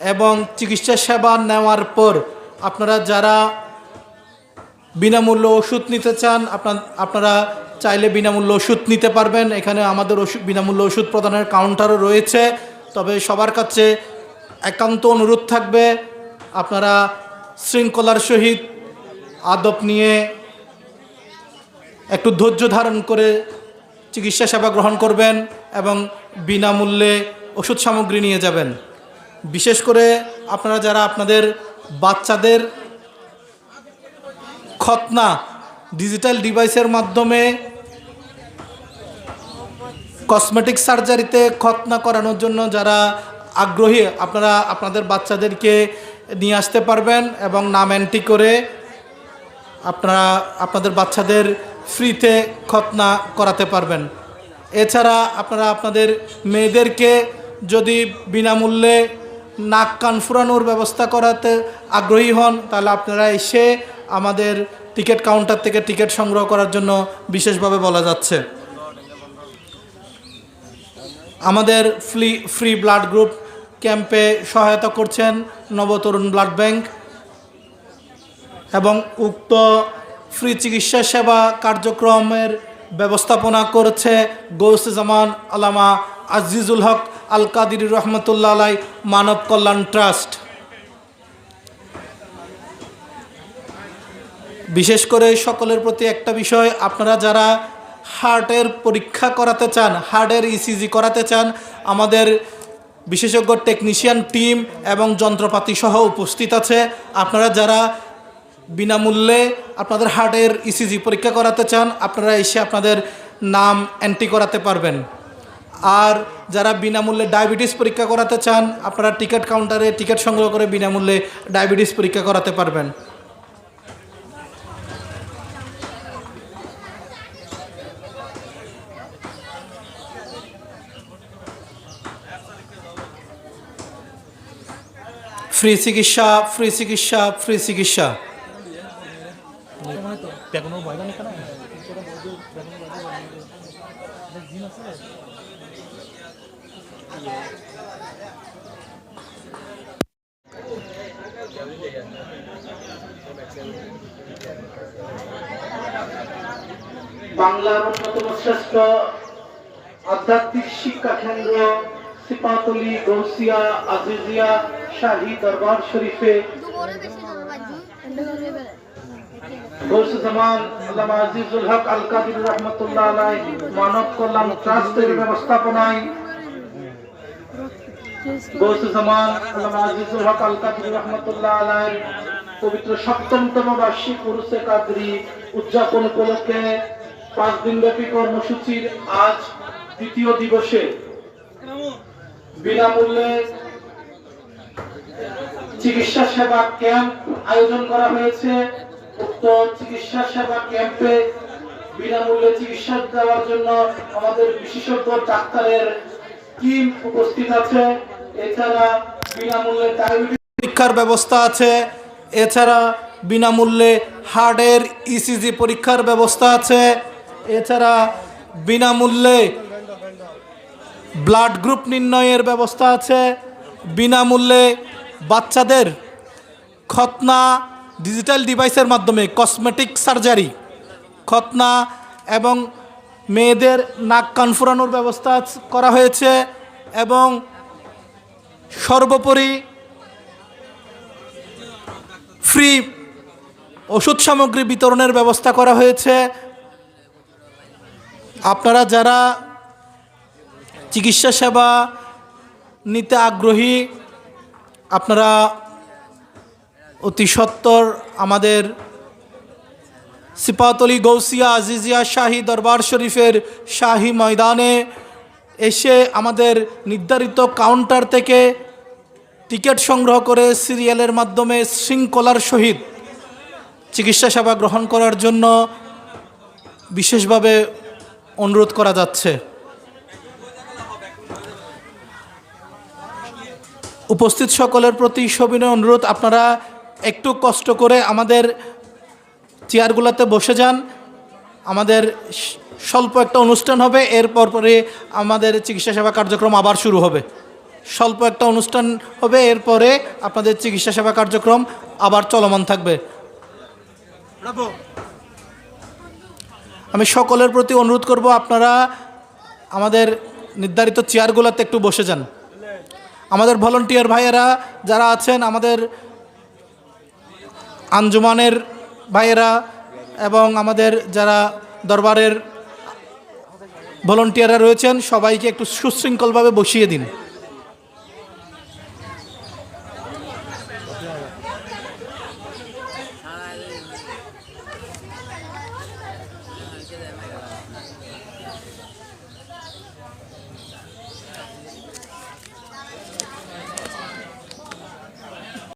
এবং চিকিৎসা সেবা নেওয়ার পর আপনারা যারা বিনামূল্য ওষুধ নিতে চান, আপনার, আপনারা চাইলে বিনামূল্য ওষুধ নিতে পারবেন। এখানে আমাদের ওষুধ, বিনামূল্য ওষুধ প্রদানের কাউন্টারও রয়েছে। তবে সবার কাছে একান্ত অনুরোধ থাকবে, আপনারা শৃঙ্খলার সহিত আদব নিয়ে একটু ধৈর্য ধারণ করে চিকিৎসা সেবা গ্রহণ করবেন এবং বিনামূল্যে ওষুধ সামগ্রী নিয়ে যাবেন। বিশেষ করে আপনারা যারা আপনাদের বাচ্চাদের খতনা ডিজিটাল ডিভাইসের মাধ্যমে কসমেটিক সার্জারিতে খতনা করানোর জন্য যারা আগ্রহী, আপনারা আপনাদের বাচ্চাদেরকে নিয়ে আসতে পারবেন এবং নাম এন্ট্রি করে আপনারা আপনাদের বাচ্চাদের ফ্রিতে খতনা করাতে পারবেন। এছাড়া আপনারা আপনাদের মেয়েদেরকে যদি বিনামূল্যে নাক কান ফুরানোর ব্যবস্থা করাতে আগ্রহী হন। তাহলে আপনারা এসে আমাদের টিকিট কাউন্টার থেকে টিকিট সংগ্রহ করার জন্য বিশেষভাবে বলা যাচ্ছে। আমাদের ফ্রি ফ্রি ব্লাড গ্রুপ ক্যাম্পে সহায়তা করছেন নবতরুণ ব্লাড ব্যাংক এবং উক্ত ফ্রি চিকিৎসা সেবা কার্যক্রমের ব্যবস্থাপনা করেছে গৌসে জামান আলামা আজিজুল হক। আল কাদির রহমতুল্লাহ আলাই মানব কল্যাণ ট্রাস্ট। বিশেষ করে সকলের প্রতি একটা বিষয়, আপনারা যারা হার্টের পরীক্ষা করাতে চান, হার্টের ইসিজি করাতে চান, আমাদের বিশেষজ্ঞ টেকনিশিয়ান টিম এবং যন্ত্রপাতি সহ উপস্থিত আছে। আপনারা যারা বিনামূল্যে আপনাদের হার্টের ইসিজি পরীক্ষা করাতে চান, আপনারা এসে আপনাদের নাম এন্ট্রি করাতে পারবেন। আর যারা বিনামূল্যে ডায়াবেটিস পরীক্ষা করাতে চান, আপনারা টিকিট কাউন্টারে টিকিট সংগ্রহ করে বিনামূল্যে ডায়াবেটিস পরীক্ষা করাতে পারবেন। ফ্রি চিকিৎসা ফ্রি চিকিৎসা ফ্রি চিকিৎসা। বাংলার অন্যতম শ্রেষ্ঠ আধ্যাত্মিক শিক্ষা কেন্দ্র সিপাতলি গৌসিয়া আজিজিয়া শাহী দরবার শরীফে পবিত্র সপ্তমতম বার্ষিক উরুসে কাদরি উদযাপন উপলক্ষে পাঁচ দিনব্যাপী কর্মসূচির আজ দ্বিতীয় দিবসে। বিনামূল্যে চিকিৎসা সেবা ক্যাম্প আয়োজন করা হয়েছে। চিকিৎসা সেবা ক্যাম্পে বিনামূল্যে চিকিৎসা দেওয়ার জন্য আমাদের বিশেষজ্ঞ ডাক্তারের টিম উপস্থিত আছে। এছাড়া বিনামূল্যে পরীক্ষার ব্যবস্থা আছে। এছাড়া বিনামূল্যে হার্টের ইসিজি পরীক্ষার ব্যবস্থা আছে। এছাড়া বিনামূল্যে ব্লাড গ্রুপ নির্ণয়ের ব্যবস্থা আছে। বিনামূল্যে বাচ্চাদের খতনা ডিজিটাল ডিভাইসের মাধ্যমে কসমেটিক সার্জারি খতনা এবং মেয়েদের নাক কান ফুরানোর ব্যবস্থা করা হয়েছে এবং সর্বোপরি ফ্রি ওষুধ সামগ্রী বিতরণের ব্যবস্থা করা হয়েছে। আপনারা যারা চিকিৎসা সেবা নিতে আগ্রহী, আপনারা অতি সত্বর আমাদের সিপাতলি গৌসিয়া আজিজিয়া শাহী দরবার শরীফের শাহী ময়দানে এসে আমাদের নির্ধারিত কাউন্টার থেকে টিকিট সংগ্রহ করে সিরিয়ালের মাধ্যমে শৃঙ্খলার সহিত চিকিৎসা সেবা গ্রহণ করার জন্য বিশেষভাবে অনুরোধ করা যাচ্ছে। উপস্থিত সকলের প্রতি সবিনয় অনুরোধ। আপনারা একটু কষ্ট করে আমাদের চেয়ারগুলোতে বসে যান। আমাদের স্বল্প একটা অনুষ্ঠান হবে এরপর পরে আমাদের চিকিৎসা সেবা কার্যক্রম আবার শুরু হবে। স্বল্প একটা অনুষ্ঠান হবে এরপরে আপনাদের চিকিৎসা সেবা কার্যক্রম আবার চলমান থাকবে। আমি সকলের প্রতি অনুরোধ করব আপনারা আমাদের নির্ধারিত চেয়ারগুলোতে একটু বসে যান। আমাদের ভলেন্টিয়ার ভাইয়েরা যারা আছেন আমাদের আঞ্জুমানের ভাইয়েরা এবং আমাদের যারা দরবারের ভলেন্টিয়াররা রয়েছেন সবাইকে একটু সুশৃঙ্খলভাবে বসিয়ে দিন।